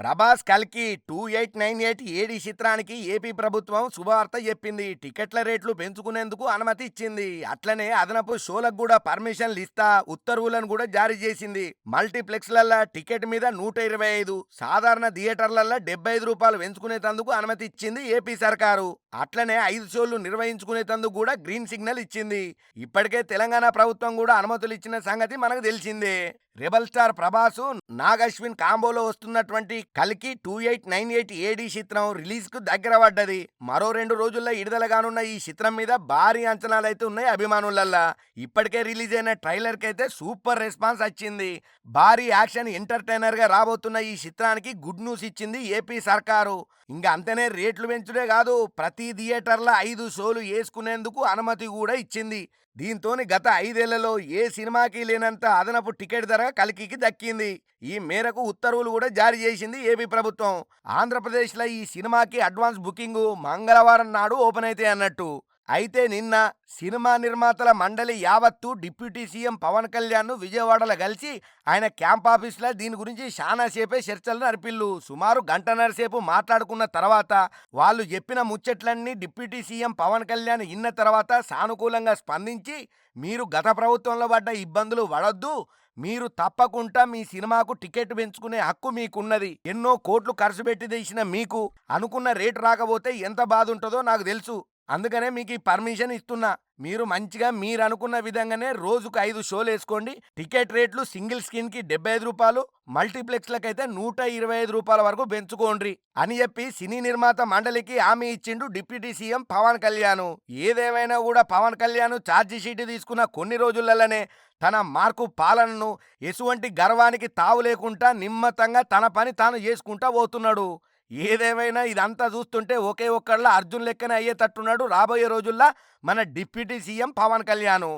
ప్రభాస్ కల్కి two eight nine eight AD చిత్రానికి AP ప్రభుత్వం శుభవార్త చెప్పింది. టికెట్ల రేట్లు పెంచుకునేందుకు అనుమతి ఇచ్చింది. అట్లనే అదనపు షోలకు కూడా పర్మిషన్లు ఇస్తా ఉత్తర్వులను కూడా జారీ చేసింది. మల్టీప్లెక్స్లల్లా టికెట్ మీద నూట ఇరవై ఐదు సాధారణ థియేటర్లలో డెబ్బై ఐదు రూపాయలు పెంచుకునేందుకు అనుమతి ఇచ్చింది ఏపీ సర్కారు. అట్లనే ఐదు షోలు నిర్వహించుకునేందుకు కూడా గ్రీన్ సిగ్నల్ ఇచ్చింది. ఇప్పటికే తెలంగాణ ప్రభుత్వం కూడా అనుమతులు ఇచ్చిన సంగతి మనకు తెలిసిందే. రెబల్ స్టార్ ప్రభాసు నాగ్ అశ్విన్ కాంబోలో వస్తున్నటువంటి కల్కి two eight nine eight AD చిత్రం రిలీజ్కు దగ్గర పడ్డది. మరో రెండు రోజుల్లో విడుదలగానున్న ఈ చిత్రం మీద భారీ అంచనాలు అయితే ఉన్నాయి అభిమానులల్లా. ఇప్పటికే రిలీజ్ అయిన ట్రైలర్ కైతే అయితే సూపర్ రెస్పాన్స్ వచ్చింది. భారీ యాక్షన్ ఎంటర్టైనర్గా రాబోతున్న ఈ చిత్రానికి గుడ్ న్యూస్ ఇచ్చింది ఏపీ సర్కారు. ఇంకా అంతనే రేట్లు పెంచుడే కాదు ప్రతి థియేటర్ల ఐదు షోలు వేసుకునేందుకు అనుమతి కూడా ఇచ్చింది. దీంతోని గత ఐదేళ్ళలో ఏ సినిమాకి లేనంత అదనపు టికెట్ ధర కలికికి దక్కింది. ఈ మేరకు ఉత్తర్వులు కూడా జారీ చేసింది ఏపీ ప్రభుత్వం. ఆంధ్రప్రదేశ్లో ఈ సినిమాకి అడ్వాన్స్ బుకింగ్ మంగళవారం నాడు ఓపెన్ అయితే అన్నట్టు. అయితే నిన్న సినిమా నిర్మాతల మండలి యావత్తు డిప్యూటీ సీఎం పవన్ కళ్యాణ్ విజయవాడలో కలిసి ఆయన క్యాంప్ ఆఫీస్లో దీని గురించి చాలాసేపే చర్చలు నడిపిల్లు. సుమారు గంటన్నర సేపు మాట్లాడుకున్న తర్వాత వాళ్ళు చెప్పిన ముచ్చట్లన్నీ డిప్యూటీ సీఎం పవన్ కళ్యాణ్ ఇన్న తర్వాత సానుకూలంగా స్పందించి మీరు గత ప్రభుత్వంలో పడ్డ ఇబ్బందులు పడొద్దు మీరు తప్పకుండా మీ సినిమాకు టికెట్ పెంచుకునే హక్కు మీకున్నది. ఎన్నో కోట్లు ఖర్చు పెట్టి తెచ్చిన మీకు అనుకున్న రేటు రాకపోతే ఎంత బాధ ఉంటుందో నాకు తెలుసు. అందుకనే మీకు ఈ పర్మిషన్ ఇస్తున్నా. మీరు మంచిగా మీరు అనుకున్న విధంగానే రోజుకు ఐదు షోలు వేసుకోండి. టికెట్ రేట్లు సింగిల్ స్క్రీన్కి డెబ్బై ఐదు రూపాయలు మల్టీప్లెక్స్లకైతే నూట ఇరవై ఐదు రూపాయల వరకు పెంచుకోండి. అని చెప్పి సినీ నిర్మాత మండలికి హామీ ఇచ్చిండు డిప్యూటీ సీఎం పవన్ కళ్యాణ్. ఏదేమైనా కూడా పవన్ కళ్యాణ్ ఛార్జీ షీట్ తీసుకున్న కొన్ని రోజులలోనే తన మార్కు పాలనను ఎటువంటి గర్వానికి తావు లేకుండా నిమ్మతంగా తన పని తాను చేసుకుంటా పోతున్నాడు. ఏదేమైనా ఇదంతా చూస్తుంటే ఒకే ఒక్కళ్ళ అర్జున్ లెక్కనే అయ్యేటట్టున్నాడు రాబోయే రోజుల్లో మన డిప్యూటీ సీఎం పవన్ కళ్యాణ్.